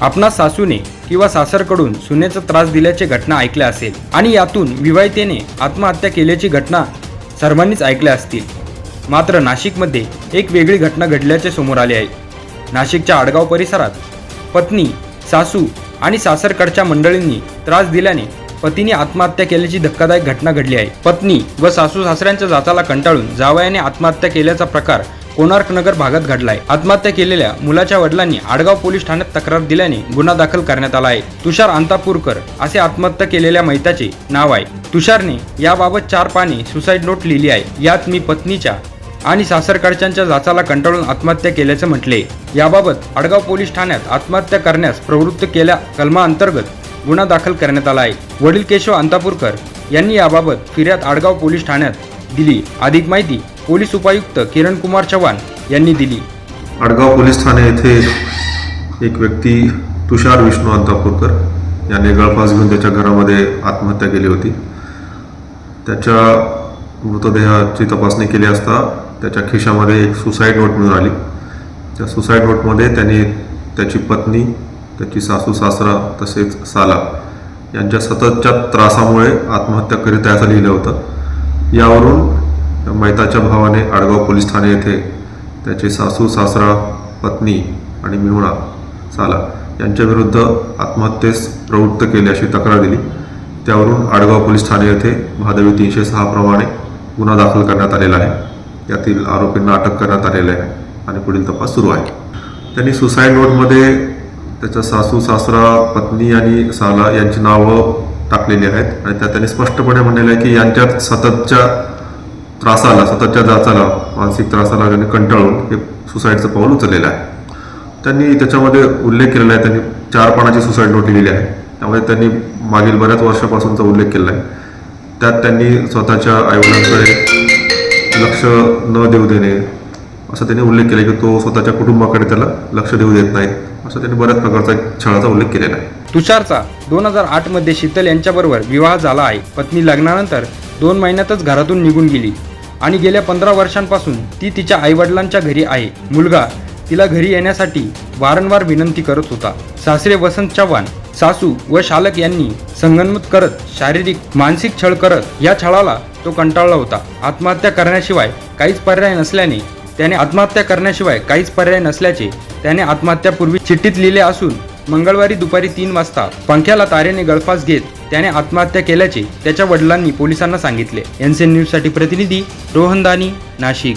आपणा सासूने किंवा सासरकडून सुनेचा त्रास दिल्याची घटना ऐकल्या असेल आणि यातून विवाहितेने आत्महत्या केल्याची घटना सर्वांनीच ऐकल्या असतील. मात्र नाशिकमध्ये एक वेगळी घटना घडल्याचे समोर आले आहे. नाशिकच्या आडगाव परिसरात पत्नी सासू आणि सासरकडच्या मंडळींनी त्रास दिल्याने पतीने आत्महत्या केल्याची धक्कादायक घटना घडली आहे. पत्नी व सासू सासऱ्यांच्या जाचाला कंटाळून जावयाने आत्महत्या केल्याचा प्रकार कोणार्क नगर भागात घडलाय. आत्महत्या केलेल्या मुलाच्या वडिलांनी आडगाव पोलीस ठाण्यात तक्रार दिल्याने गुन्हा दाखल करण्यात आला आहे. तुषार अंतापूरकर असे आत्महत्या केलेल्या मैताचे नाव आहे. तुषारने याबाबत चार पाने सुसाईड नोट लिहिली आहे. यात मी पत्नीच्या आणि सासरकडच्यांच्या जाचाला कंटाळून आत्महत्या केल्याचं म्हटले. याबाबत आडगाव पोलीस ठाण्यात आत्महत्या करण्यास प्रवृत्त केल्या कलमाअंतर्गत गुन्हा दाखल करण्यात आला आहे. वडील केशव अंतापूरकर यांनी याबाबत फिर्याद आडगाव पोलीस ठाण्यात दिली. अधिक माहिती पोलीस उपायुक्त किरण कुमार चव्हाण यांनी दिली. आडगाव पोलीस ठाणे येथे एक व्यक्ती तुषार विष्णू अंतापूरकर याने गळफास घेऊन त्याच्या घरामध्ये आत्महत्या केली होती. त्याच्या मृतदेहाची तपासणी केली असता त्याच्या खिशामध्ये एक सुसाईड नोट मिळून आली. त्या सुसाईड नोटमध्ये त्याने त्याची पत्नी त्याची सासू सासरा तसेच साला यांच्या सततच्या त्रासामुळे आत्महत्या करीत आहे असं लिहिलं होतं. यावरून मैताच्या भावाने आडगाव पोलीस ठाणे येथे त्याचे सासू सासरा पत्नी आणि मिहुणा साला यांच्या विरुद्ध आत्महत्येस प्रवृत्त केली अशी तक्रार दिली. त्यावरून आडगाव पोलीस ठाणे येथे महादेवी तीनशे सहा प्रमाणे गुन्हा दाखल करण्यात आलेला आहे. यातील आरोपींना अटक करण्यात आलेली आहे आणि पुढील तपास सुरू आहे. त्यांनी सुसाईड नोटमध्ये त्याच्या सासू सासरा पत्नी आणि साला यांची नावं टाकलेली आहेत आणि त्यात त्यांनी स्पष्टपणे म्हणलेलं आहे की यांच्यात सततच्या त्रासाला सततच्या जाचाला मानसिक त्रासाला त्यांनी कंटाळून हे सुसाईडचं पाऊल उचललेलं आहे. त्यांनी त्याच्यामध्ये उल्लेख केलेला आहे त्यांनी चार पानाची सुसाईड नोट लिहिली आहे. त्यामुळे त्यांनी मागील बऱ्याच वर्षापासूनचा उल्लेख केला आहे. त्यात त्यांनी स्वतःच्या आईवडिलांकडे लक्ष न देऊ देणे असं त्यांनी उल्लेख केला की तो स्वतःच्या कुटुंबाकडे त्याला लक्ष देऊ देत नाही असं त्यांनी बऱ्याच प्रकारचा छळाचा उल्लेख केलेला आहे. तुषारचा दोन हजार आठमध्ये शीतल यांच्याबरोबर विवाह झाला आहे. पत्नी लग्नानंतर दोन महिन्यातच घरातून निघून गेली. आणि गेल्या पंधरा वर्षांपासून ती तिच्या आईवडिलांच्या घरी आहे. मुलगा तिला घरी येण्यासाठी वारंवार विनंती करत होता. सासरे वसंत चव्हाण सासू व शालक यांनी संगनमत करत शारीरिक मानसिक छळ करत या छळाला तो कंटाळला होता. आत्महत्या करण्याशिवाय काहीच पर्याय नसल्याने त्याने आत्महत्या करण्याशिवाय काहीच पर्याय नसल्याचे त्याने आत्महत्यापूर्वी चिठ्ठीत लिहिले असून मंगळवारी दुपारी तीन वाजता पंख्याला तारेने गळफास घेत त्याने आत्महत्या केल्याचे त्याच्या वडिलांनी पोलिसांना सांगितले. एनसीएन न्यूजसाठी प्रतिनिधी रोहन दानी नाशिक.